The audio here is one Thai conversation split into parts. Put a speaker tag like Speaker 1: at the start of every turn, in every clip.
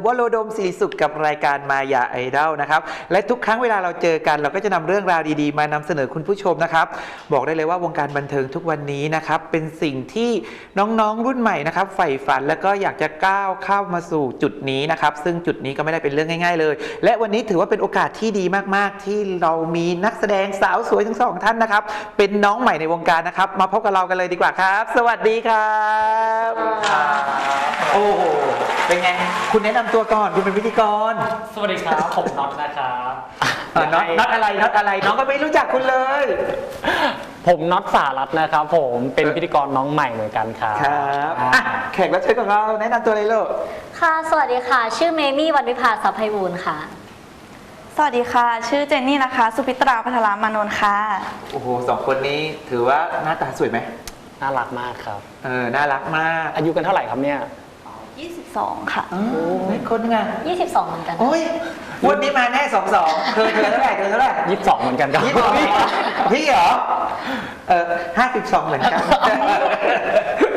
Speaker 1: รวโรดมศิริสุขกับรายการมายาไอดอลนะครับ และทุกครั้งเวลาเราเจอกัน เราก็จะนำเรื่องราวดีๆ มานำเสนอคุณผู้ชมนะครับ บอกได้เลยว่าวงการบันเทิงทุกวันนี้นะครับ เป็นสิ่งที่น้องๆรุ่นใหม่นะครับใฝ่ฝันแล้วก็อยากจะก้าวเข้ามาสู่จุดนี้นะครับ ซึ่งจุดนี้ก็ไม่ได้เป็นเรื่องง่าย ๆ เลย และวันนี้ถือว่าเป็นโอกาสที่ดีมากๆ ที่เรามีนักแสดงสาวสวยทั้งสองท่านนะครับ เป็นน้องใหม่ในวงการนะครับ มาพบกับเรากันเลยดีกว่าครับ สวัสดีครับ โอ้โห เป็นไง คุณแนะนำตัวก่อน คุณเป็นพิธีกร
Speaker 2: สวัสดีครับ ผมน็อตนะครับ
Speaker 1: เอ่อน็อตน็อตอะไรน็อตอะไร น้องก็ไม่รู้จักคุณเลย
Speaker 2: ผมน็อตสารัตน์นะครับ ผมเป็นพิธีกรน้องใหม่เหมือนกันครับ
Speaker 1: ครับ
Speaker 2: อ่า
Speaker 1: อะแขกรับเชิญของเราแนะนำตัวเลยลูก
Speaker 3: ค่ะ สวัสดีค่ะ ชื่อเมมี่วันวิภาสัพไพบูลย์ค่ะ
Speaker 4: สวัสดีค่ะ ชื่อเจนนี่นะคะ สุพิตราพัทรามานนท์ค่ะ
Speaker 1: โอ้โหสองคนนี้ถือว่าหน้าตาสวยไหม
Speaker 2: น่ารักมากครับ
Speaker 1: เออ น่ารักมาก
Speaker 2: อายุกันเท่าไหร่ครับเนี่ย
Speaker 4: 22 ค่ะ
Speaker 1: เออเป็นคนไง
Speaker 3: 22 เหมือนกัน
Speaker 1: โอ้ยวันนี้มาแน่สองสองเธอเธอเท่าไหร่เธอเท่าไหร่
Speaker 2: ยี่สิบสองเหมือนกันครับ
Speaker 1: ยี่สิบสองพี่เหรอเออห้าสิบสองเหมือนกัน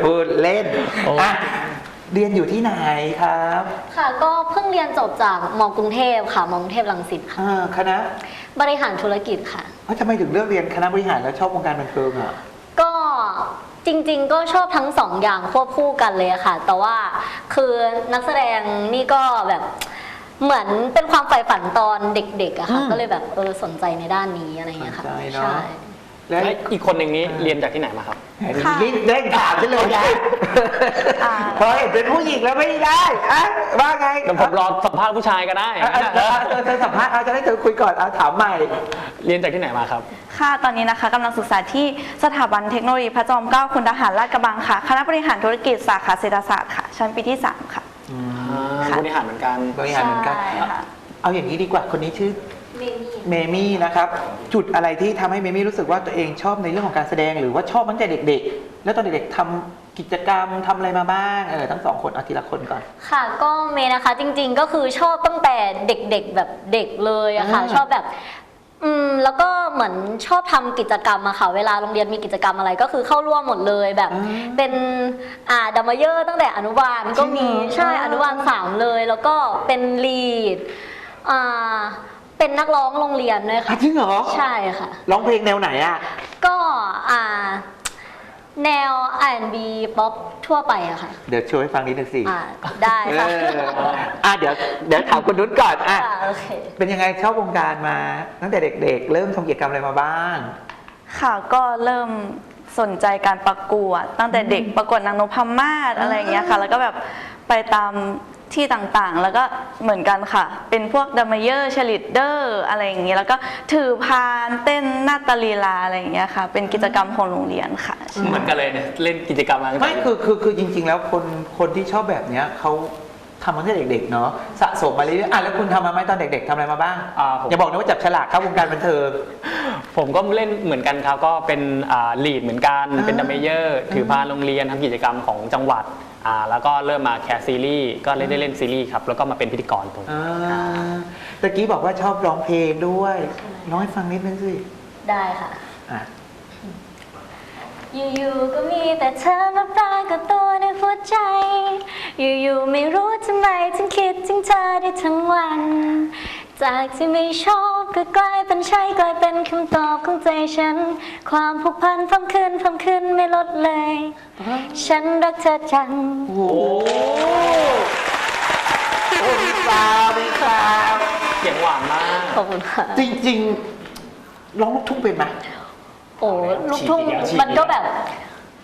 Speaker 1: พูดเล่น
Speaker 2: โอ้
Speaker 1: อะเรียนอยู่ที่ไหนครับ
Speaker 3: ค่ะก็เพิ่งเรียนจบจากมกรุงเทพค่ะมกรุงเทพรังสิตค่ะ
Speaker 1: อ่าคณะ
Speaker 3: บริหารธุรกิจค่ะ
Speaker 1: เอ้าทำไมถึงเลือกเรียนคณะบริหารแล้วชอบวงการบันเทิงอะ
Speaker 3: ก็ จริงๆ ก็ชอบทั้งสองอย่างควบคู่กันเลยอะค่ะ แต่ว่าคือนักแสดงนี่ก็แบบเหมือนเป็นความใฝ่ฝันตอนเด็กๆอะค่ะ
Speaker 1: อืม
Speaker 3: ก็เลยแบบเออสนใจในด้านนี้อะไรอย่างเงี้ยค่ะ
Speaker 1: สนใจเนอะ
Speaker 3: ใช่
Speaker 1: แล้ว
Speaker 2: และอีกคนหนึ่งนี้เรียนจากที่ไหนมาครับ
Speaker 4: ค่ะ
Speaker 1: รีบเร่งถามฉันเลยนะ
Speaker 4: อ่า
Speaker 1: พอเห็นเป็นผู้หญิงแล้วไม่ได้อะว่าไง
Speaker 2: เดี๋ยวผมรอสัมภาษณ์ผู้ชายก็ได้
Speaker 1: อะอะอะอะเธอเธอสัมภาษณ์เอาจะได้เธอคุยก่อนเอาถามใหม่
Speaker 2: เรียนจากที่ไหนมาครับ
Speaker 4: ค่ะ ตอนนี้นะคะกำลังศึกษาที่สถาบันเทคโนโลยีพระจอมเกล้าคุณทหารลาดกระบังค่ะ คณะบริหารธุรกิจสาขาเศรษฐศาสตร์ค่ะ ชั้นปีที่ 3 ค่ะค่ะ
Speaker 2: บริหารเหมือนกัน
Speaker 1: บริหารเหมือนกัน
Speaker 4: ใช่ค่ะ
Speaker 1: เอาอย่างนี้ดีกว่าคนนี้ชื่อ
Speaker 3: เมมี่
Speaker 1: เมมี่นะครับ จุดอะไรที่ทำให้เมมี่รู้สึกว่าตัวเองชอบในเรื่องของการแสดง หรือว่าชอบตั้งแต่เด็ก ๆ แล้วตอนเด็กๆทำกิจกรรมทำอะไรมาบ้างเออทั้งสองคนเอาทีละคนก่อน
Speaker 3: ค่ะก็เมย์นะคะจริงๆก็คือชอบตั้งแต่เด็กๆแบบเด็กเลยอะค่ะ
Speaker 1: อ่า
Speaker 3: ชอบแบบอืมแล้วก็เหมือนชอบทำกิจกรรมอะค่ะ เวลาโรงเรียนมีกิจกรรมอะไรก็คือเข้าร่วมหมดเลยแบบ
Speaker 1: อ่า
Speaker 3: เป็นอ่าดัมเมเยอร์ตั้งแต่อนุบาลก็มี
Speaker 1: จริงเหรอ
Speaker 3: ใช่อนุบาลสามเลย แล้วก็เป็นลีดอ่า เป็นนักร้องโรงเรียนด้วย
Speaker 1: อะ
Speaker 3: ค่ะ
Speaker 1: จริงเหรอ
Speaker 3: ใช่ค่ะ
Speaker 1: ร้องเพลงแนวไหนอะ
Speaker 3: ก็อ่า แนว R&B ป๊อปทั่วไปอะค่ะ
Speaker 1: เดี๋ยวโชว์ให้ฟังนิดนึงสิ
Speaker 3: อ่าได้
Speaker 1: เอ
Speaker 3: ค่ะ
Speaker 1: ออะเดี๋ยวเดี๋ยวถามคนนุ้นก่อนอะ
Speaker 3: ค่ะโอเค
Speaker 1: เป็นยังไงชอบวงการมา ตั้งแต่เด็กๆ เริ่มทำกิจกรรมอะไรมาบ้าง
Speaker 4: ค่ะก็เริ่มสนใจการประกวด ตั้งแต่เด็กประกวดนางนพมาศอะไรอย่างเงี้ยค่ะ แล้วก็แบบไปตาม ที่ต่างๆ แล้วก็เหมือนกันค่ะ เป็นพวกดัมเมเยอร์ชลิดเดอร์อะไรอย่างเงี้ยแล้วก็ถือพานเต้นนาตาลีลาอะไรอย่างเงี้ยค่ะ เป็นกิจกรรมของโรงเรียนค่ะ
Speaker 2: เหมือนกันเลยเนี่ยเล่นกิจกรรมมาตั้งแต่
Speaker 1: ไม่คือคือคือจริง ๆ แล้วคนคนที่ชอบแบบเนี้ยเขาทำมาตั้งแต่เด็กๆเนาะสะสมมาเรื่อยๆอะแล้วคุณทำมาไหมตอนเด็กๆทำอะไรมาบ้าง
Speaker 2: อ่าผม
Speaker 1: อย่าบอกนะว่าจับฉลากเข้าวงการบันเทิง
Speaker 2: ผมก็เล่นเหมือนกันครับก็เป็นอ่าลีดเหมือนกัน
Speaker 1: อ่า
Speaker 2: เป็นดัมเมเยอร์ถือพานโรงเรียนทำกิจกรรมของจังหวัด อ่าแล้วก็เริ่มมาแคสซีรีส์ก็เล่นได้เล่นซีรีส์ครับแล้วก็มาเป็นพิธีกรตรง
Speaker 1: อ่าตะกี้บอกว่าชอบร้องเพลงด้วยร้องให้ฟังนิดนึงสิ
Speaker 3: ได้ค่ะ
Speaker 1: อะ
Speaker 3: อยู่ๆ ก็มีแต่เธอมาปรากฏตัวในหัวใจ อยู่ๆ ไม่รู้ทำไมถึงคิดถึงเธอได้ทั้งวัน จากที่ไม่ชอบ ก็กลายเป็นใช่กลายเป็นคำตอบของใจฉัน ความผูกพันเพิ่มขึ้นเพิ่มขึ้นไม่ลดเลย ฉันรักเธอจัง
Speaker 1: โอ้โหโอ้มีสาวมีสาว
Speaker 2: เสียงหวานมาก
Speaker 3: ขอบคุณค่ะ
Speaker 1: จริงๆร้องลูกทุ่งเป็นไหม
Speaker 3: โอ้ลูกทุ่ง
Speaker 2: ฉีกอีกแล้วฉีกอีก
Speaker 3: มันก็แบบ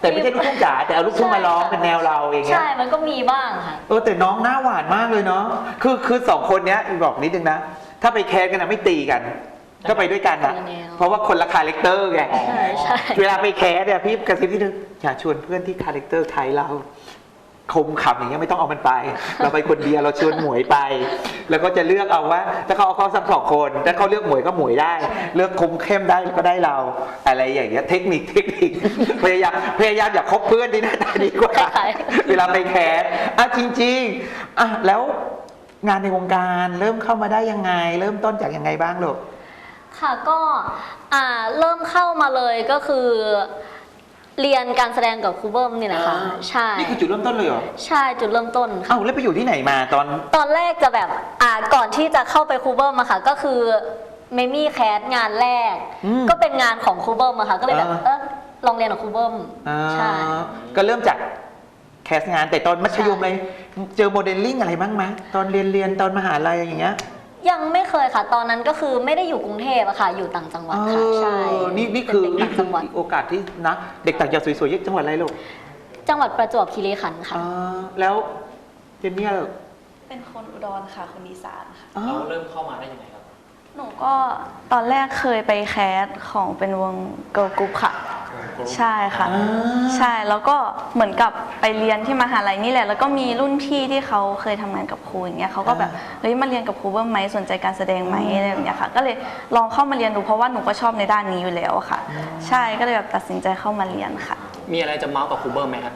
Speaker 1: แต่ไม่ใช่ลูกทุ่งจ๋าแต่เอาลูกทุ่งมาร้องเป็นแนวเราเองเงี้
Speaker 3: ใช่
Speaker 1: ย
Speaker 3: มันก็มีบ้างค่ะ
Speaker 1: เออแต่น้องหน้าหวานมากเลยเนาะ คือคือสองคนเนี้ยบอกนิดนึงนะ ถ้าไปแคสกันนะไม่ตีกัน ก็ไปด้วยกันนะ
Speaker 3: คนละแนว
Speaker 1: เพราะว่าคนละคาแรคเตอร์ไง
Speaker 3: ใช่ใช่
Speaker 1: เวลาไปแคสเนี่ยพี่กระซิบที่นึงอย่าชวนเพื่อนที่คาแรคเตอร์คล้ายเราคมขำอย่างเงี้ยไม่ต้องเอามันไป เราไปคนเดียวเราชวนหมวยไป แล้วก็จะเลือกเอาว่า ถ้าเขาเอาเขาสักสองคนถ้าเขาเลือกหมวยก็หมวยได้ เลือกคมเข้มได้ก็ได้เรา อะไรอย่างเงี้ยเทคนิคเทคนิคพยายามพยายามอย่าคบเพื่อนที่หน้าตาดีกว่า
Speaker 3: คล้ายๆ
Speaker 1: เวลาไปแคสอะจริงๆอะแล้ว งานในวงการเริ่มเข้ามาได้ยังไง เริ่มต้นจากยังไงบ้างลูก
Speaker 3: ค่ะก็อ่าเริ่มเข้ามาเลยก็คือ เรียนการแสดงกับครูเบิ้มนี่แหละค่ะ
Speaker 1: อ่า
Speaker 3: ใช่
Speaker 1: นี่คือจุดเริ่มต้นเลยเหรอ
Speaker 3: ใช่จุดเริ่มต้นค่ะ
Speaker 1: เอ้าแล้วไปอยู่ที่ไหนมาตอน
Speaker 3: ตอนแรกจะแบบอ่าก่อนที่จะเข้าไปครูเบิ้มอะค่ะ ก็คือเมมี่แคสงานแรก
Speaker 1: อืม
Speaker 3: ก็เป็นงานของครูเบิ้มอะค่ะ ก็เลยแบบ
Speaker 1: อ่า
Speaker 3: เออลองเรียนกับครูเบิ้ม
Speaker 1: อ่า
Speaker 3: ใช่
Speaker 1: ก็เริ่มจากแคสงานแต่ตอนมัธยม
Speaker 3: ใช่
Speaker 1: เลย เจอโมเดลลิ่งอะไรบ้างไหมตอนเรียนเรียนตอนมหาลัยอย่างเงี้ย
Speaker 3: ยังไม่เคยค่ะ ตอนนั้นก็คือไม่ได้อยู่กรุงเทพอะค่ะ อยู่ต่างจังหวัดค่ะใช่
Speaker 1: เออนี่นี่คือ
Speaker 3: เป็นเด็
Speaker 1: นี่
Speaker 3: ก
Speaker 1: คื
Speaker 3: ต่างจังหวัด
Speaker 1: อโอกาสที่นะ เด็กต่างจังหวัดสวยๆจังหวัดอะไรลูก
Speaker 3: จังหวัดประจวบคีรีขันธ์ค่ะ
Speaker 1: อ่าแล้วเจนนี่เหรอ
Speaker 4: เป็นคนอุดรค่ะคนอีสานค่ะ
Speaker 1: อ๋อ
Speaker 2: เราเริ่มเข้ามาได้ยังไงครับ
Speaker 4: หนูก็ตอนแรกเคยไปแคสของเป็นวงเกิร์ลกรุ๊ปค่ะ ใช่ค่ะ
Speaker 1: อ่า
Speaker 4: ใช่แล้วก็เหมือนกับไปเรียนที่มหาลัยนี่แหละ แล้วก็มีรุ่นพี่ที่เขาเคยทำงานกับครูอย่างเงี้ยเขาก็แบบเฮ้ยมาเรียนกับครูเบิ้มไหมสนใจการแสดงไหมอะไรแบบเนี้ยค่ะ ก็เลยลองเข้ามาเรียนดูเพราะว่าหนูก็ชอบในด้านนี้อยู่แล้วอะค่ะ ใช่ก็เลยแบบตัดสินใจเข้ามาเรียนค่ะ
Speaker 2: มีอะไรจะเมาส์กับครูเบิร์มไหมครับ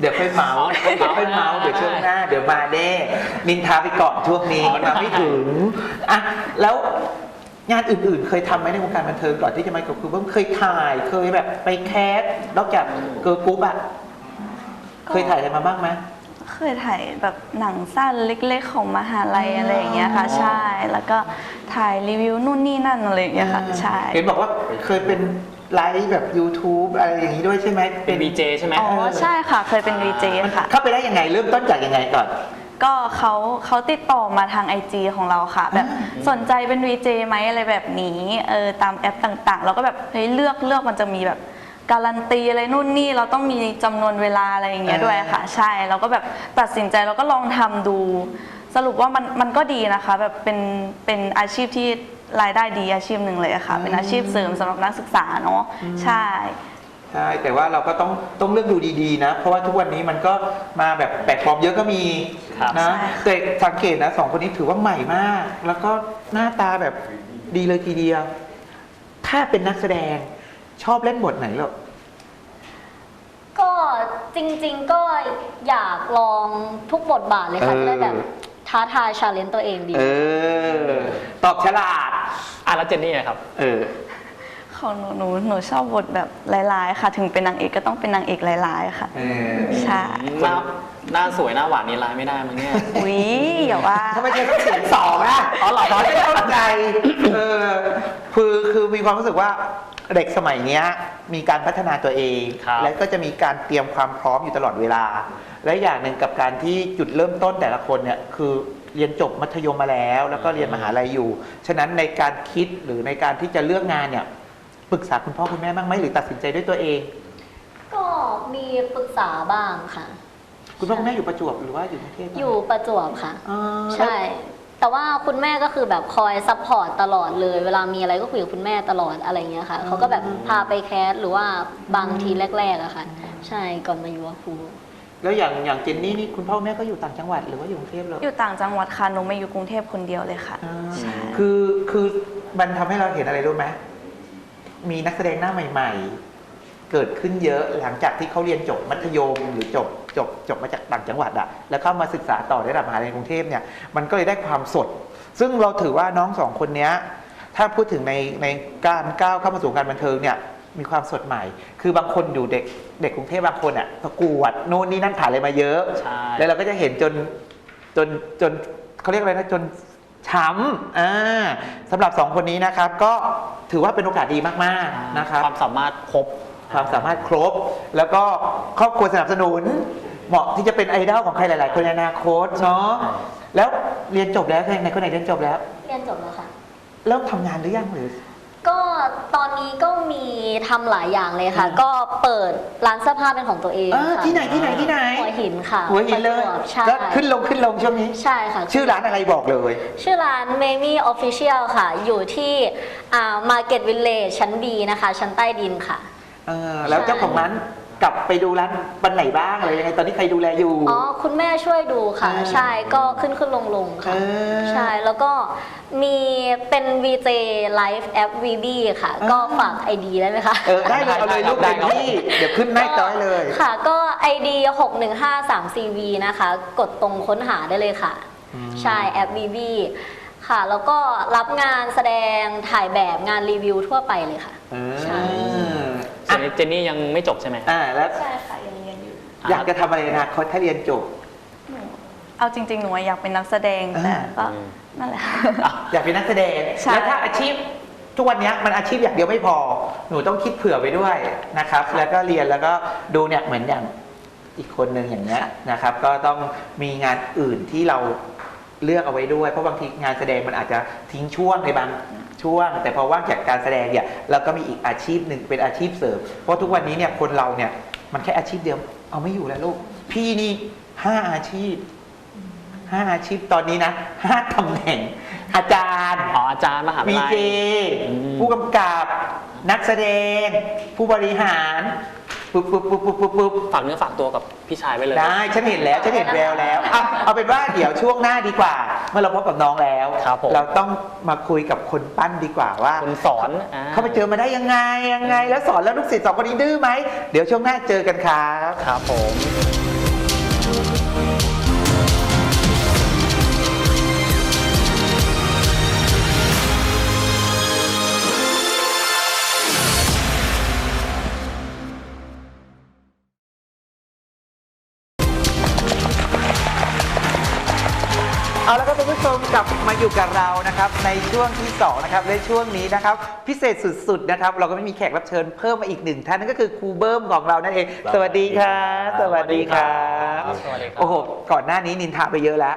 Speaker 1: เดี๋ยวค่อยเมาส์
Speaker 2: อ๋อ
Speaker 1: เดี๋ยวค่อยเมาส์
Speaker 2: ได้
Speaker 1: เดี๋ยวช่วงหน้า เดี๋ยวมาแน่นินทาไปก่อนช่วงนี้
Speaker 2: อ๋อได้
Speaker 1: มาไม่ถึงอะแล้ว งานอื่นๆ เคยทำไหมในวงการบันเทิงก่อนที่จะมากับครูเบิ้มเคยถ่ายเคยแบบไปแคสนอกจากเกิร์ลกรุ๊ปอะเคยถ่ายอะไรมาบ้างไหม
Speaker 4: เคยถ่ายแบบหนังสั้นเล็กๆของมหาลัยอะไรอย่างเงี้ยค่ะ ใช่ แล้วก็ถ่ายรีวิวนู่นนี่นั่นอะไรอย่างเงี้ยค่ะ ใช่
Speaker 1: เห็นบอกว่าเคยเป็นไลฟ์แบบ YouTube อะไรอย่างนี้ด้วยใช่ไหม
Speaker 2: เป็น VJ ใช่ไหม
Speaker 4: อ๋อ ใช่ค่ะ เคยเป็นวีเจ
Speaker 1: มัน
Speaker 4: ค่ะ
Speaker 1: เข้าไปได้ยังไงเริ่มต้นจากยังไงก่อน
Speaker 4: ก็เขาเขาติดต่อมาทาง IG ของเราค่ะ แบบสนใจเป็น VJ ไหมอะไรแบบนี้เออตามแอปต่างๆ เราก็แบบเฮ้ยเลือกเลือกมันจะมีแบบการันตีอะไรนู่นนี่เราต้องมีจำนวนเวลาอะไรอย่างเงี้ย
Speaker 1: อ่า
Speaker 4: ด้วยค่ะ ใช่เราก็แบบตัดสินใจเราก็ลองทำดู สรุปว่ามันมันก็ดีนะคะ แบบเป็นเป็นอาชีพที่รายได้ดีอาชีพหนึ่งเลยอะค่ะ เป็นอาชีพเสริมสำหรับนักศึกษาเนาะใช่
Speaker 1: ใช่แต่ว่าเราก็ต้องต้องเลือกดูดีๆนะ เพราะว่าทุกวันนี้มันก็มาแบบแปลกปลอมเยอะก็มี
Speaker 2: ครับ
Speaker 1: นะ
Speaker 4: ใช่
Speaker 1: แต่สังเกตนะสองคนนี้ถือว่าใหม่มาก แล้วก็หน้าตาแบบดีเลยทีเดียว ถ้าเป็นนักแสดงชอบเล่นบทไหนหรอ
Speaker 3: ก็จริง ๆก็อยากลองทุกบทบาทเลยค่ะ
Speaker 1: เออ
Speaker 3: จะได้แบบท้าทายชาเลนจ์ตัวเองดี
Speaker 1: เออ ตอบฉลาด
Speaker 2: อะแล้วเจนนี่อะครับ
Speaker 1: เออ
Speaker 4: ของหนูหนูหนูชอบบทแบบลายๆค่ะ ถึงเป็นนางเอกก็ต้องเป็นนางเอกลายๆค่ะ
Speaker 1: เออ
Speaker 4: ใช่
Speaker 2: หน้า หน้าสวยหน้าหวานนี่ร้ายไม่ได้มั้งเนี่ย
Speaker 4: อุ๊ยอย่าว่า
Speaker 1: ทำไมเธอต้องเสียงสองอะอ๋อเหรอตอนไม่เข้าใจ เออ คือคือมีความรู้สึกว่าเด็กสมัยเนี้ยมีการพัฒนาตัวเอง
Speaker 2: ครับ
Speaker 1: และก็จะมีการเตรียมความพร้อมอยู่ตลอดเวลา และอย่างหนึ่งกับการที่จุดเริ่มต้นแต่ละคนเนี่ยคือเรียนจบมัธยมมาแล้ว แล้วก็เรียนมหาลัยอยู่ ฉะนั้นในการคิดหรือในการที่จะเลือกงานเนี่ยปรึกษาคุณพ่อคุณแม่บ้างไหมหรือตัดสินใจด้วยตัวเอง
Speaker 3: ก็มีปรึกษาบ้างค่ะ
Speaker 1: คุณพ่อคุณแม่อยู่ประจวบหรือว่าอยู่กรุงเทพ
Speaker 3: อยู่ประจวบค่ะ
Speaker 1: อ๋อ
Speaker 3: ใช่ แต่ว่าคุณแม่ก็คือแบบคอยซัพพอร์ตตลอดเลย เวลามีอะไรก็คุยกับคุณแม่ตลอดอะไรเงี้ยค่ะ เขาก็แบบพาไปแคสหรือว่าบางทีแรกๆอะค่ะ ใช่ ก่อนมาอยู่กับครู
Speaker 1: แล้วอย่างอย่างเจนนี่นี่คุณพ่อคุณแม่ก็อยู่ต่างจังหวัดหรือว่าอยู่กรุงเทพเลย
Speaker 4: อยู่ต่างจังหวัดค่ะหนูมาอยู่กรุงเทพคนเดียวเลยค่ะ
Speaker 1: อ่า
Speaker 4: ใช่
Speaker 1: คือคือมันทำให้เราเห็นอะไรรู้ไหมมีนักแสดงหน้าใหม่ ๆ เกิดขึ้นเยอะหลังจากที่เขาเรียนจบมัธยมหรือจบ จบจบมาจากต่างจังหวัดอะแล้วเข้ามาศึกษาต่อในระดับมหาลัยกรุงเทพเนี่ยมันก็เลยได้ความสด ซึ่งเราถือว่าน้องสองคนเนี้ยถ้าพูดถึงในในการก้าวเข้ามาสู่วงการบันเทิงเนี่ยมีความสดใหม่ คือบางคนอยู่เด็กเด็กกรุงเทพบางคนอะประกวดโน่นนี่นั่นผ่านอะไรมาเยอะ
Speaker 2: ใช่
Speaker 1: แล้วเราก็จะเห็นจนจนจนเขาเรียกอะไรนะจนช้ำอ่าสำหรับสองคนนี้นะครับก็ถือว่าเป็นโอกาสดีมากๆนะครับ
Speaker 2: ความสามารถครบ
Speaker 1: ความสามารถครบ แล้วก็ครอบครัวสนับสนุน เหมาะที่จะเป็นไอดอลของใครหลาย ๆ คนในอนาคตเนาะแล้วเรียนจบแล้วใครในคนไหนเรียนจบแล้ว
Speaker 3: เรียนจบแล้วค่ะ
Speaker 1: เริ่มทำงานหรือยังหรือ
Speaker 3: ก็ตอนนี้ก็มีทำหลายอย่างเลยค่ะ ก็เปิดร้านเสื้อผ้าเป็นของตัวเอง
Speaker 1: เออ
Speaker 3: ค่ะ
Speaker 1: ที่ไหนที่ไหนที่ไหน
Speaker 3: หัวหินค่ะ
Speaker 1: หัวหินเลย
Speaker 3: ประจวบใช่
Speaker 1: ก็ขึ้นลงขึ้นลงช่วงนี้
Speaker 3: ใช่ค่ะ
Speaker 1: ชื่อร้านอะไรบอกเลย
Speaker 3: ชื่อร้าน m a m i Official ค่ะ อยู่ที่อ่า Market Village ชั้น B นะคะ ชั้นใต้ดินค่ะ
Speaker 1: เออแล้วเจ้าของร้านกลับไปดูร้านบันไหนบ้างอะไรยังไงตอนนี้ใครดูแลอยู่
Speaker 3: อ๋อ คุณแม่ช่วยดูค่ะ
Speaker 1: อ่า
Speaker 3: ใช่ ก็ขึ้นขึ้นลงลงค่ะ
Speaker 1: เออ
Speaker 3: ใช่ แล้วก็มีเป็น VJ Live App VB ค่ะ
Speaker 1: อ่า
Speaker 3: ก็ฝาก ID ได้ไหมคะ
Speaker 1: เออได้เลยเอาเลยลูก
Speaker 2: ได้
Speaker 1: เต็ม
Speaker 2: ครับ
Speaker 1: ที่เดี๋ยวขึ้นหน้าจอให้เลย
Speaker 3: ค่ะ ก็ ID 6153CV นะคะ กดตรงค้นหาได้เลยค่ะ
Speaker 1: อืม
Speaker 3: ใช่ แอป VB ค่ะ แล้วก็รับงานแสดงถ่ายแบบงานรีวิวทั่วไปเลยค่ะ
Speaker 1: เออ
Speaker 3: ใช่
Speaker 2: ส่วนนี้เจนนี่ยังไม่จบใช่ไหม
Speaker 1: อ่าแล้ว
Speaker 4: ใช่ค่ะยังเรียนอยู่
Speaker 1: อยากจะทำอะไรในอนาคตถ้าเรียนจบ
Speaker 4: หนูเอาจริง ๆ หนูอยากเป็นนักแสดงแต่ก็
Speaker 2: อืม
Speaker 4: นั่นแหละ
Speaker 1: อยากเป็นนักแสดง
Speaker 4: ใช่
Speaker 1: แล้วถ้าอาชีพทุกวันเนี้ยมันอาชีพอย่างเดียวไม่พอ หนูต้องคิดเผื่อไปด้วยนะครับ แล้วก็เรียนแล้วก็ดูเนี่ยเหมือนอย่างอีกคนหนึ่งอย่างเงี้ยนะครับ ก็ต้องมีงานอื่นที่เราเลือกเอาไว้ด้วย เพราะบางทีงานแสดงมันอาจจะทิ้งช่วงในบาง ช่วง แต่พอว่างจากการแสดงเนี่ยเราก็มีอีกอาชีพหนึ่งเป็นอาชีพเสริม เพราะทุกวันนี้เนี่ยคนเราเนี่ยมันแค่อาชีพเดียว เอาไม่อยู่แล้วลูก พี่นี่ห้าอาชีพห้าอาชีพตอนนี้นะห้าตำแหน่ง อาจารย์
Speaker 2: อ๋ออาจารย์มหาวิ
Speaker 1: วี
Speaker 2: ทยาลัย
Speaker 1: เจ
Speaker 2: อืม
Speaker 1: ผู้กำกับนักแสดง ผู้บริหาร ปุ๊บปุ๊บปุ๊บปุ๊บปุ๊บปุ๊บ
Speaker 2: ฝากเนื้อฝากตัวกับพี่ชายไว้เลย
Speaker 1: ได้ฉันเห็นแล้วฉันเห็นแววแล้วอะเอาเป็นว่าเดี๋ยวช่วงหน้าดีกว่า เมื่อเราพบกับน้องแล้ว
Speaker 2: ครับผม
Speaker 1: เราต้องมาคุยกับคนปั้นดีกว่าว่า
Speaker 2: คนสอนอ่
Speaker 1: เขาไปเจอมาได้ยังไงยังไง แล้วสอนแล้วลูกศิษย์สองคนนี้ดื้อไหมเดี๋ยวช่วงหน้าเจอกันครับ
Speaker 2: ครับผม
Speaker 1: เอาแล้วก็คุณผู้ชมกลับมาอยู่กับเรานะครับในช่วงที่2นะครับในช่วงนี้นะครับพิเศษสุดๆนะครับเราก็ไม่มีแขกรับเชิญเพิ่มมาอีกหนึ่งท่านนั่นก็คือครูเบิ้มของเรานั่นเองสวัสดีครับสวัสดีครับ
Speaker 2: สวัสดีครับ
Speaker 1: โอ้โหก่อนหน้านี้นินทาไปเยอะแล้ว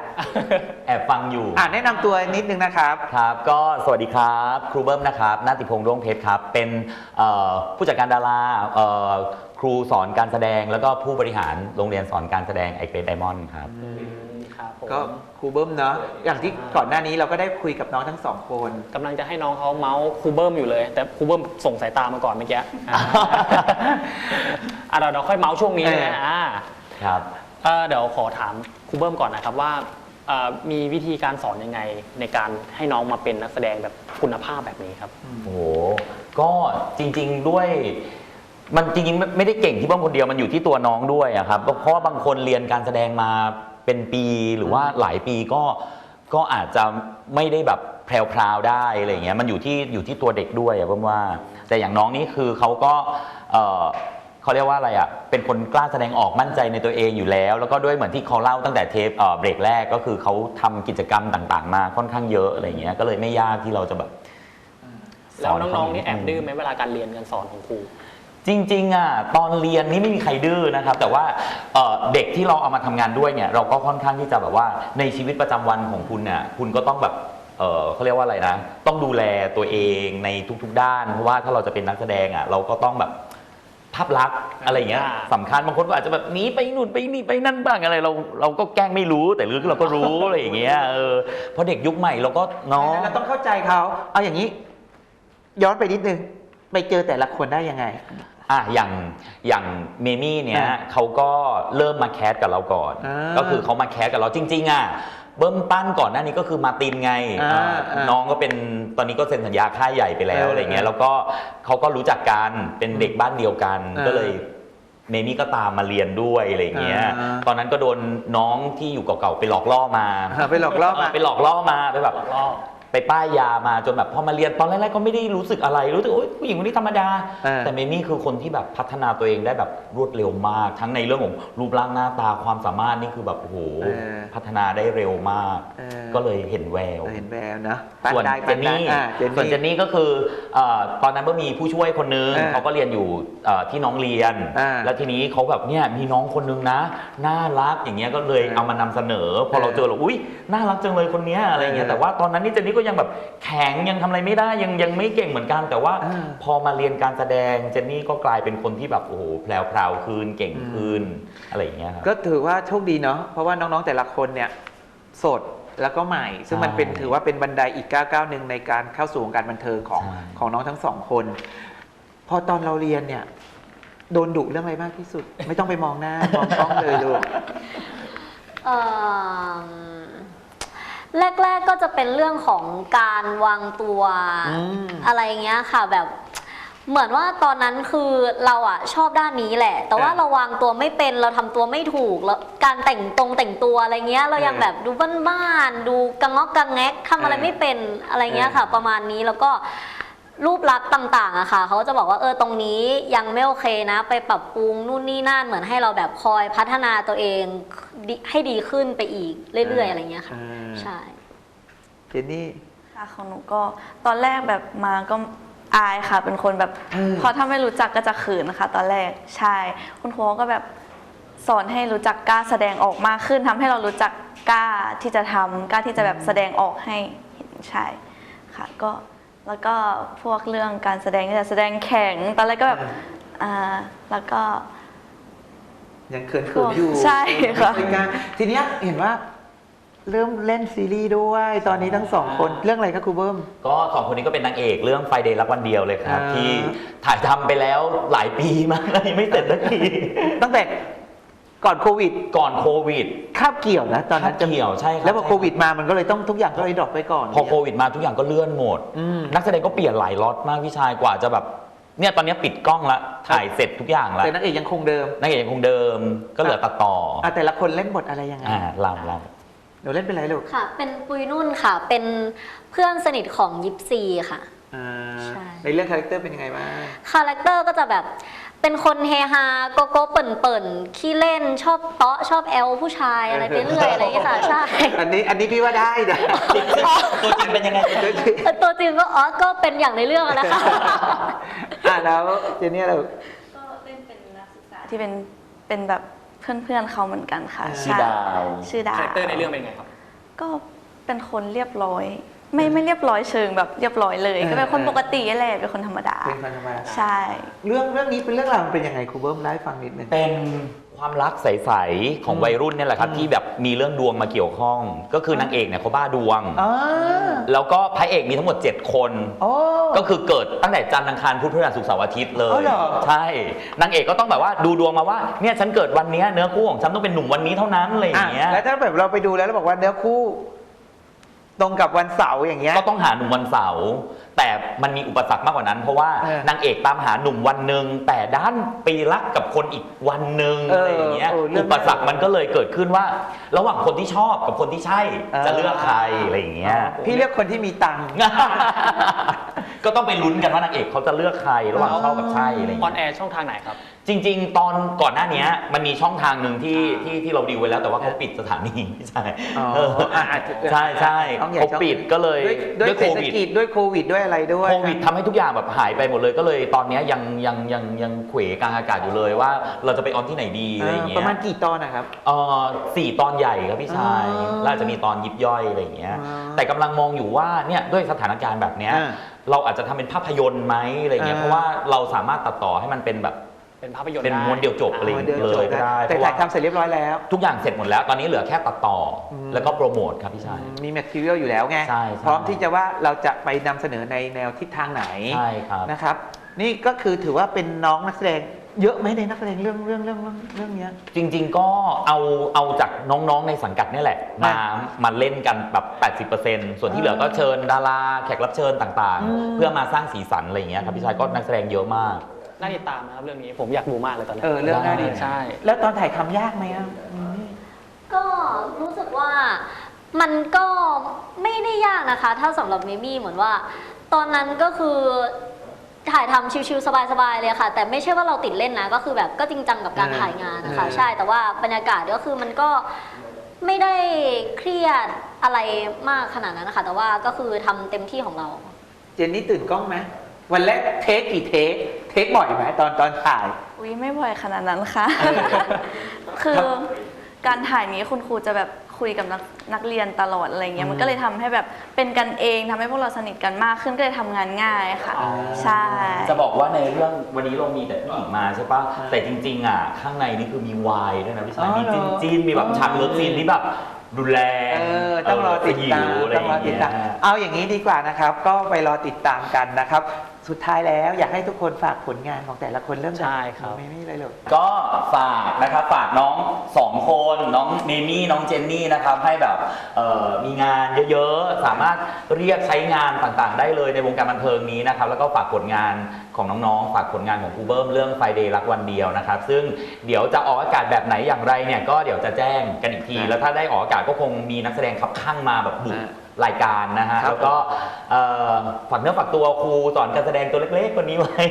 Speaker 5: แอบฟังอยู่
Speaker 1: อ่าแนะนำตัวนิดนึงนะครับ
Speaker 5: ครับ ก็สวัสดีครับครูเบิ้มนะครับนาติพงษ์ด้วงเพชรครับ เป็นเอ่อผู้จัดการดาราเอ่อครูสอนการแสดงแล้วก็ผู้บริหารโรงเรียนสอนการแสดงไอเกรดไดมอนด์ครับ
Speaker 2: อืมครับ ผม
Speaker 1: ก็ครูเบิ้มเนาะอย่างที่ก่อนหน้านี้เราก็ได้คุยกับน้องทั้งสองคน
Speaker 2: กำลังจะให้น้องเขาเมาส์ครูเบิ้มอยู่เลย แต่ครูเบิ้มส่งสายตามาก่อนเมื่อกี้อ่าอะเราเราค่อยเมาส์ช่วงนี้นะอ่า
Speaker 5: ครับ
Speaker 2: เอ่อเดี๋ยวขอถามครูเบิ้มก่อนนะครับว่าเอ่อมีวิธีการสอนยังไงในการให้น้องมาเป็นนักแสดงแบบคุณภาพแบบนี้ครับ
Speaker 5: โอ้โหก็จริง ๆด้วยมันจริงๆไม่ไม่ได้เก่งที่เบิ้มคนเดียวมันอยู่ที่ตัวน้องด้วยอะครับเพราะว่าบางคนเรียนการแสดงมา เป็นปีหรือว่าหลายปีก็ก็อาจจะไม่ได้แบบแพรวๆได้อะไรอย่างเงี้ยมันอยู่ที่อยู่ที่ตัวเด็กด้วยอะเบิ้มว่า แต่อย่างน้องนี่คือเขาก็เอ่อเขาเรียกว่าอะไรอะเป็นคนกล้าแสดงออกมั่นใจในตัวเองอยู่แล้ว แล้วก็ด้วยเหมือนที่เขาเล่าตั้งแต่เทปเอ่อเบรกแรกก็คือเขาทำกิจกรรมต่างๆ มาค่อนข้างเยอะอะไรอย่างเงี้ยก็เลยไม่ยากที่เราจะแบบ
Speaker 2: แล้วน้องๆนี่แอบดื้อไหมเวลาการเรียนการสอนของครู
Speaker 5: จริงๆอะตอนเรียนนี่ไม่มีใครดื้อนะครับ แต่ว่าเอ่อเด็กที่เราเอามาทำงานด้วยเนี่ย เราก็ค่อนข้างที่จะแบบว่าในชีวิตประจำวันของคุณเนี่ยคุณก็ต้องแบบเอ่อเขาเรียกว่าอะไรนะ ต้องดูแลตัวเองในทุกๆด้าน เพราะว่าถ้าเราจะเป็นนักแสดงอะเราก็ต้องแบบภาพลักษณ์อะไรอย่างเงี้ย
Speaker 2: อ่า
Speaker 5: สำคัญบางคนก็อาจจะแบบหนีไปนู่นไปนี่ไปนั่นบ้างอะไรเราเราก็แกล้งไม่รู้แต่ลึกเราก็รู้อะไรอย่างเงี้ยเออเพราะเด็กยุคใหม่เราก็เนาะ
Speaker 1: เราต้องเข้าใจเขา เอาอย่างนี้ ย้อนไปนิดนึง ไปเจอแต่ละคนได้ยังไง
Speaker 5: อะอย่างอย่างเมมี่เนี่ย
Speaker 1: อ่า
Speaker 5: เขาก็เริ่มมาแคสกับเราก่อน
Speaker 1: อ่า
Speaker 5: ก็คือเขามาแคสกับเราจริงๆอะเบิ้มปั้นก่อนหน้านี้ก็คือมาร์ตินไง
Speaker 1: อ่า
Speaker 5: อ่า
Speaker 1: อ่า
Speaker 5: น้องก็เป็นตอนนี้ก็เซ็นสัญญาค่ายใหญ่ไปแล้ว
Speaker 1: เอออ
Speaker 5: อะไรเงี้ยแล้วก็เขาก็รู้จักกันเป็นเด็กบ้านเดียวกัน
Speaker 1: อ่า
Speaker 5: ก็เลยเมมี่ก็ตามมาเรียนด้วยอะไรเงี้ย
Speaker 1: อ่า
Speaker 5: ตอนนั้นก็โดนน้องที่อยู่เก่าๆไปหลอกล่อมา
Speaker 1: อ่าไปหลอกล่อมา
Speaker 5: เไปหลอกล่อมาไปแบบ
Speaker 2: ล่อ
Speaker 5: ไปป้ายยามาจนแบบพอมาเรียนตอนแรกๆก็ไม่ได้รู้สึกอะไรรู้สึกโอ๊ยผู้หญิงคนนี้ธรรมดา
Speaker 1: เออ
Speaker 5: แต่เมมี่คือคนที่แบบพัฒนาตัวเองได้แบบรวดเร็วมาก ทั้งในเรื่องของรูปร่างหน้าตาความสามารถนี่คือแบบโอ้โห
Speaker 1: เออ
Speaker 5: พัฒนาได้เร็วมาก
Speaker 1: เออ
Speaker 5: ก็เลยเห็นแวว
Speaker 1: เห็นแววนะ
Speaker 5: ส่วน
Speaker 1: ปั้ได้
Speaker 5: เจนนี่
Speaker 1: ปั้ได้อ่าเจน
Speaker 5: ส่วนเจน
Speaker 1: นี่
Speaker 5: นี่ก็คือเอ่อตอนนั้นก็มีผู้ช่วยคนนึง
Speaker 1: เออ
Speaker 5: เขาก็เรียนอยู่เอ่อที่น้องเรียน
Speaker 1: อ่า
Speaker 5: แล้วทีนี้เขาแบบเนี่ยมีน้องคนนึงนะ น่ารักอย่างเงี้ยก็เลย
Speaker 1: เออ
Speaker 5: เอามานำเสนอ พอเรา
Speaker 1: เออ
Speaker 5: เจอเราอุ้ยน่ารักจังเลยคนเนี้ยอะไรเงี้ย
Speaker 1: เออ
Speaker 5: แต่ว่าตอนนั้นนี่เจนนี่ก็ยังแบบแข็งยังทำอะไรไม่ได้ยังยังไม่เก่งเหมือนกัน แต่ว่า
Speaker 1: อ่า
Speaker 5: พอมาเรียนการแสดงเจนนี่ก็กลายเป็นคนที่แบบโอ้โหแพรวๆคืนเก่ง
Speaker 1: อืม
Speaker 5: คืนอะไรอย่างเงี้ยครับ
Speaker 1: ก็ถือว่าโชคดีเนาะเพราะว่าน้องๆแต่ละคนเนี่ยสดแล้วก็ใหม่ ซึ่งมันเป็น
Speaker 5: ใช่
Speaker 1: ถือว่าเป็นบันไดอีกก้าวก้าวหนึ่งในการเข้าสู่วงการบันเทิงของ
Speaker 5: ใช่
Speaker 1: ของน้องทั้งสองคน พอตอนเราเรียนเนี่ย โดนดุเรื่องอะไรมากที่สุด ไม่ต้องไปมองหน้ามองกล้องเลยลูก
Speaker 3: เอิ่ม แรก ๆ ก็จะเป็นเรื่องของการวางตัว
Speaker 1: อืม
Speaker 3: อะไรเงี้ยค่ะแบบ เหมือนว่าตอนนั้นคือเราอะชอบด้านนี้แหละ แต่ว่า
Speaker 1: อ่า
Speaker 3: เราวางตัวไม่เป็นเราทำตัวไม่ถูกแล้วการแต่งตรงแต่งตัวอะไรเงี้ย เรายัง
Speaker 1: เออ
Speaker 3: แบบดูบ้านๆดูกังงอกกังแงกทำอะไร
Speaker 1: เออ
Speaker 3: ไม่เป็นอะไรเงี้ยค่ะ ประมาณนี้แล้วก็ รูปลักษณ์ต่างๆอะค่ะเขาก็จะบอกว่าเออตรงนี้ยังไม่โอเคนะ ไปปรับปรุงนู่นนี่นั่นเหมือนให้เราแบบคอยพัฒนาตัวเองดีให้ดีขึ้นไปอีกเรื่อยๆอะไรเงี้ยค่ะ
Speaker 1: อ่า
Speaker 3: ใช่
Speaker 1: เจนนี่
Speaker 4: ค่ะของหนูก็ตอนแรกแบบมาก็อายค่ะ เป็นคนแบบ
Speaker 1: อืม
Speaker 4: เพราะถ้าไม่รู้จักก็จะเขินนะคะ ตอนแรกใช่คุณครูก็แบบสอนให้รู้จักกล้าแสดงออกมากขึ้นทำให้เรารู้จักกล้าที่จะทำกล้าที่จะแบบแสดงออกให้เห็นใช่ค่ะ ก็ แล้วก็พวกเรื่องการแสดงก็จะแสดงแข็งตอนแรกก็แบบอ่าแล้วก็
Speaker 1: ยังเขินๆอยู่
Speaker 4: ใช่ค่ะ
Speaker 1: ไม่กล้าทีเนี้ยเห็นว่าเริ่มเล่นซีรีส์ด้วย ตอนนี้ทั้งสองคนเรื่องอะไรครับครูเบิ้ม
Speaker 5: ก็สองคนนี้ก็เป็นนางเอกเรื่องไฟเดย์รักวันเดียวเลยครับ
Speaker 1: อ่า
Speaker 5: ที่ถ่ายทำไปแล้วหลายปีมากแล้วยังไม่เสร็จสักที
Speaker 1: ตั้งแต่ ก่อนโควิด
Speaker 5: ก่อนโควิด
Speaker 1: คาบเกี่ยวนะตอนนั้น
Speaker 5: คาบเกี่ยวใช่ครับ
Speaker 1: แล้วพอ
Speaker 5: ใช่
Speaker 1: โควิดมามันก็เลยต้องทุกอย่างก็เลยดรอปไปก่อน
Speaker 5: พอโควิดมาทุกอย่างก็เลื่อนหมด
Speaker 1: อืม
Speaker 5: นักแสดงก็เปลี่ยนหลายล็อตมากพี่ชายกว่าจะแบบเนี่ยตอนนี้ปิดกล้องละถ่ายเสร็จทุกอย่างแล้ว
Speaker 1: แต่นางเอกยังคงเดิม
Speaker 5: นางเอกยังคงเดิมก็เหลือตัดต่อ
Speaker 1: อะแต่ละคนเล่นบทอะไรยังไง
Speaker 5: อ่าลำล
Speaker 1: หนูเล่นเป็นอะไรลูก
Speaker 3: ค่ะ เป็นปุยนุ่นค่ะ เป็นเพื่อนสนิทของยิปซีค่ะ
Speaker 1: อ่า
Speaker 3: ใช่
Speaker 1: ในเรื่องคาแรคเตอร์เป็นยังไงบ้าง
Speaker 3: คาแรคเตอร์ก็จะแบบ เป็นคนเฮฮาโกโก้เปิ่นเปิ่นๆขี้เล่นชอบเตาะชอบแอลผู้ชายอะไรไปเรื่อยอะไรอย่างเงี้ยค่ะใช่
Speaker 1: อันนี้อันนี้พี่ว่าได้นะำ
Speaker 5: ตัวจริงเป็นยังไง
Speaker 3: แต่ตัวจริงก็อ๋อก็เป็นอย่างในเรื่องอะนะคะ
Speaker 1: อะแล้วเจนนี่เรา
Speaker 4: ก็เล่นเป็นนักศึกษาที่เป็นเป็นแบบเพื่อนๆเขาเหมือนกันค่ะ
Speaker 1: อ่า
Speaker 5: ชื่อ
Speaker 4: ใดา
Speaker 5: ว
Speaker 4: ชื่อดาว
Speaker 2: คาแรคเตอร์ในเรื่องเป็นไงครับ
Speaker 4: ก็เป็นคนเรียบร้อย ไม่ไม่เรียบร้อยเชิงแบบเรียบร้อยเลย
Speaker 1: เออ
Speaker 4: ก็เป็นคนปกติแหละเป็นคนธรรมดา
Speaker 1: เป็นคนธรรมดา
Speaker 4: ใช่
Speaker 1: เรื่องเรื่องนี้เป็นเรื่องราวมันเป็นยังไงครูเบิ้มเล่าให้ฟังนิดนึง
Speaker 5: เป็นความรักใสๆของ
Speaker 1: อืม
Speaker 5: วัยรุ่นเนี่ยแหละครับ
Speaker 1: อืม
Speaker 5: ที่แบบมีเรื่องดวงมาเกี่ยวข้อง ก็คือนางเอกเนี่ยเขาบ้าดวง
Speaker 1: อ๋อ
Speaker 5: แล้วก็พระเอกมีทั้งหมด 7 คน
Speaker 1: โอ้
Speaker 5: ก็คือเกิดตั้งแต่จันทร์อังคารพุธพฤหัสศุกร์เสาร์อาทิตย์เล
Speaker 1: อ๋อยเหรอ
Speaker 5: ใช่ นางเอกก็ต้องแบบว่าดูดวงมาว่าเนี่ยฉันเกิดวันเนี้ยเนื้อคู่ของฉันต้องเป็นหนุ่มวันนี้เท่านั้นอะไรอย่างเงี้ย
Speaker 1: อะแล้วถ้าแบบเราไปดูแล้วเราบอกว่าเนื้อคู่ ตรงกับวันเสาร์อย่างเงี้ย
Speaker 5: ก็ต้องหาหนุ่มวันเสาร์แต่มันมีอุปสรรคมากกว่านั้น เพราะว่า
Speaker 1: เออนา
Speaker 5: งเอกตามหาหนุ่มวันหนึ่งแต่ด้านไปรักกับคนอีกวันหนึ่ง
Speaker 1: เออ
Speaker 5: อะไรอย่างเงี้ย
Speaker 1: เออเรื่อ
Speaker 5: อุ
Speaker 1: ง
Speaker 5: ปสรรคมันก็เลยเกิดขึ้นว่า ระหว่างคนที่ชอบกับคนที่ใช่
Speaker 1: เออ
Speaker 5: จะเลือกใครอะไรอย่างเงี้ย
Speaker 1: พี่เลือกคนที่มีตังค์
Speaker 5: ก็ต้องไปลุ้นกันว่านางเอกเขาจะเลือกใครระหว่างชอบกับใช่อะไรอย่าง
Speaker 2: ออน
Speaker 5: เงี้ย
Speaker 2: แอร์ช่องทางไหนครับ
Speaker 5: จริง ๆ ตอนก่อนหน้านี้มันมีช่องทางหนึ่งที่ที่ที่เราดีลไว้แล้วแต่ว่าเขาปิดสถานี ใช่
Speaker 1: อ๋อ
Speaker 5: เออ
Speaker 1: อะอาจจะ
Speaker 5: ใช่ใช่
Speaker 1: ช่องใหญ่
Speaker 5: เขา
Speaker 1: ช่อง
Speaker 5: ปิดก็เลย
Speaker 1: ด้วยด้วย
Speaker 5: โค
Speaker 1: เศรษฐ
Speaker 5: วิด
Speaker 1: กิจด้วยโควิดด้วยอะไรด้วย
Speaker 5: โควิดทำให้ทุกอย่างแบบหายไปหมดเลยก็เลยตอนเนี้ยยังยังยังยังเขวกลางอากาศอยู่เลยว่าเราจะไปออนที่ไหนดีอะไรอย่างเงี้
Speaker 1: ป
Speaker 5: ย
Speaker 1: ระมาณกี่ตอนนะครับ
Speaker 5: เออสี่ตอนใหญ่ครับพี่ชาย
Speaker 1: อ๋อ
Speaker 5: แล้วอาจจะมีตอนยิบย่อยอะไรอย่างเงี้ย
Speaker 1: อ๋อ
Speaker 5: แต่กำลังมองอยู่ว่าเนี่ยด้วยสถานการณ์แบบเนี้ย
Speaker 1: อ่า
Speaker 5: เราอาจจะทำเป็นภาพยนตร์ไหมอะไรเงี้ย
Speaker 1: อ่า
Speaker 5: เพราะว่าเราสามารถตัดต่อให้มันเป็นแบบ
Speaker 2: เป็นภาพยนตร์
Speaker 5: เป็น
Speaker 2: ได้
Speaker 5: ม้วนเดียวจบอะไร
Speaker 1: เดี๋ยว
Speaker 5: เลย
Speaker 1: จบ
Speaker 5: ก็ได้
Speaker 1: แต่
Speaker 5: เพราะ
Speaker 1: ถ่า
Speaker 5: ว่าย
Speaker 1: ทำเสร็จเรียบร้อยแล้ว
Speaker 5: ทุกอย่างเสร็จหมดแล้ว ตอนนี้เหลือแค่ตัดต่ออ
Speaker 1: ม
Speaker 5: แล้วก็โปรโมทครับพี่ชาย
Speaker 1: มีแมททีเรียลอยู่แล้วไง
Speaker 5: ใช่ใช่
Speaker 1: พร้อมที่จะว่าเราจะไปนำเสนอในแนวทิศทางไหน
Speaker 5: ใช่ครับ
Speaker 1: นะครับ นี่ก็คือถือว่าเป็นน้องนักแสดง เยอะไหมในนักแสดงเรื่องเรื่องเรื่องเรื่องเรื่องเนี้ย
Speaker 5: จริง ๆ ก็เอาเอาจากน้องๆในสังกัดเนี่ยแหละ มามาเล่นกันแบบ 80%ส่วนที่เหลือก็เชิญดาราแขกรับเชิญต่าง
Speaker 1: อืม
Speaker 5: ๆเพื่อมาสร้างสีสันอะไรอย่างเงี้ยครับพี่ชายก็นักแสดงเยอะมาก
Speaker 2: น่าติดตามนะครับเรื่องนี้ผมอยากดูมากเลยตอนนี้
Speaker 1: เออเรื่องน่าดี
Speaker 2: ใช่
Speaker 1: แล้วตอนถ่ายทำยากไหมอะอืม
Speaker 3: ก็รู้สึกว่ามันก็ไม่ได้ยากนะคะ ถ้าสำหรับเมมี่เหมือนว่า ตอนนั้นก็คือ ถ่ายทำชิวๆสบายๆเลยค่ะ แต่ไม่ใช่ว่าเราติดเล่นนะ ก็คือแบบก็จริงจังกับการ
Speaker 1: เออ
Speaker 3: ถ่ายงานนะคะ
Speaker 1: เออ
Speaker 3: ใช่แต่ว่าบรรยากาศก็คือมันก็ไม่ได้เครียดอะไรมากขนาดนั้นนะคะ แต่ว่าก็คือทำเต็มที่ของเรา
Speaker 1: เจนนี่ตื่นกล้องไหมวันแรกเทคกี่เทคเทคบ่อยไหมตอนตอนถ่าย
Speaker 4: อุ้ยไม่บ่อยขนาดนั้นค่ะ คือการถ่ายนี้คุณครูจะแบบ คุยกับนักนักเรียนตลอดอะไรเงี้
Speaker 1: อื
Speaker 4: ย
Speaker 1: ม
Speaker 4: มันก็เลยทำให้แบบเป็นกันเองทำให้พวกเราสนิทกันมากขึ้นก็เลยทำงานง่ายค่ะ
Speaker 5: อ๋อ
Speaker 4: ใช่
Speaker 5: จะบอกว่าในเรื่องวันนี้เรามีแต่ผู้หญิงมาใช่ปะแต่จริงๆอะข้างในนี่คือมีวายด้วยนะพี่ชาย
Speaker 1: อ๋อ
Speaker 5: มี
Speaker 1: เหรอ
Speaker 5: จีนจีนมีแบบฉากเลิฟซีนที่แบบรุนแรง
Speaker 1: เออต้องรอติดตาม
Speaker 5: เออสยิวะไร
Speaker 1: ต้องรอติดตาม
Speaker 5: ย่งเงี้ย
Speaker 1: เอาอย่างนี้ดีกว่านะครับ ก็ไปรอติดตามกันนะครับ สุดท้ายแล้วอยากให้ทุกคนฝากผลงานของแต่ละคนเริ่มจาก
Speaker 2: ใช่ครับ
Speaker 1: ไม่ไม่เลยหรอก
Speaker 5: ก็ฝากนะครับฝากน้องสองคนน้องเมมี่น้องเจนนี่นะครับให้แบบเอ่อมีงานเยอะๆ สามารถเรียกใช้งานต่างๆ ได้เลยในวงการบันเทิงนี้นะครับแล้วก็ฝากผลงานของน้องๆ ฝากผลงานของครูเบิ้มเรื่องไฟเดย์รักวันเดียวนะครับ ซึ่งเดี๋ยวจะออกอากาศแบบไหนอย่างไรเนี่ยก็เดี๋ยวจะแจ้งกันอีกที
Speaker 1: นะ
Speaker 5: แล้วถ้าได้ออกอากาศก็คงมีนักแสดงขับข้างมาแบบบุก
Speaker 1: อ่า
Speaker 5: รายการนะฮะ
Speaker 1: ครับ
Speaker 5: แล้วก็เอ่อฝากเนื้อฝากตัวครูสอนการแสดงตัวเล็กๆคนนี้ไว้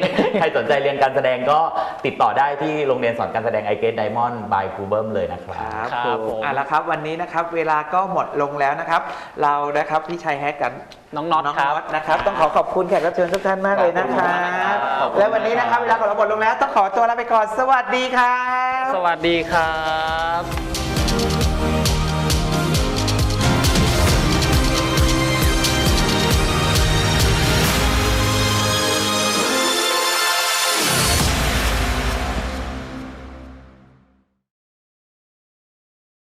Speaker 5: ใครสนใจเรียนการแสดงก็ติดต่อได้ที่โรงเรียนสอนการแสดงไอเกตไดมอนด์บายครูเบิ้มเลยนะค
Speaker 1: ค
Speaker 5: รั
Speaker 1: รับบ
Speaker 2: ครับ
Speaker 1: ผม
Speaker 2: ผม
Speaker 1: อะแล้วครับวันนี้นะครับเวลาก็หมดลงแล้วนะครับ เรานะครับพี่ชัยแฮกกัน
Speaker 2: น้องน็อต
Speaker 1: น้อง
Speaker 2: ครับ
Speaker 1: น็อตนะครับ ต้องขอขอบคุณแขกรับเชิญทุกท่านมากเลยนะค
Speaker 5: ขอบ
Speaker 1: รั
Speaker 5: คุณครับบขอบคุณ
Speaker 1: และวันนี้นะครับเวลาของเราหมดลงแล้วต้องขอตัวลาไปก่อนสวัสดีครับ
Speaker 2: สวัสดีครับ